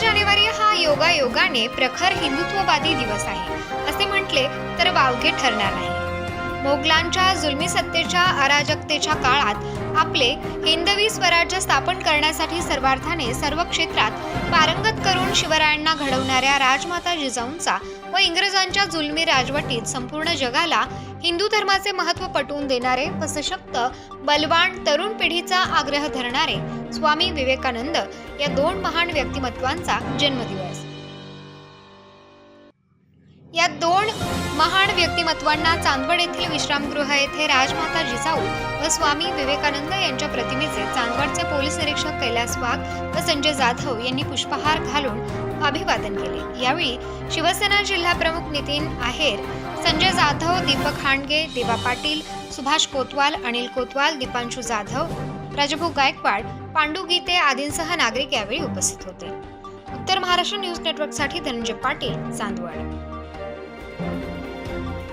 जानेवारी हा योगायोगाने प्रखर हिंदुत्ववादी दिवस आहे. असे म्हटले तर वावगे ठरणार नाही. मोगलांच्या जुलमी सत्तेच्या अराजकतेच्या काळात आपले हिंदवी स्वराज्य स्थापन करण्यासाठी सर्वार्थाने सर्व क्षेत्रात पारंगत करून शिवरायांना घडवणाऱ्या राजमाता जिजाऊंचा व इंग्रजांच्या जुलमी राजवटीत संपूर्ण जगाला हिंदू धर्माचे महत्त्व पटवून देणारे व सशक्त बलवान तरुण पिढीचा आग्रह धरणारे स्वामी विवेकानंद या दोन महान व्यक्तिमत्वांचा जन्मदिवस. या दोन महान व्यक्तिमत्वांना चांदवड येथील विश्रामगृह येथे राजमाता जिजाऊ व स्वामी विवेकानंद यांच्या प्रतिमेचे चांदवडचे पोलीस निरीक्षक कैलास वाघ व संजय जाधव यांनी पुष्पहार घालून अभिवादन केले. यावेळी शिवसेना जिल्हा प्रमुख नितीन आहेर संजय जाधव दीपक हांडगे देवा पाटील सुभाष कोतवाल अनिल कोतवाल दीपांशू जाधव राजभाऊ गायकवाड पांडू गीते आदींसह नागरिक यावेळी उपस्थित होते. उत्तर महाराष्ट्र न्यूज नेटवर्कसाठी धनंजय पाटील चांदवड.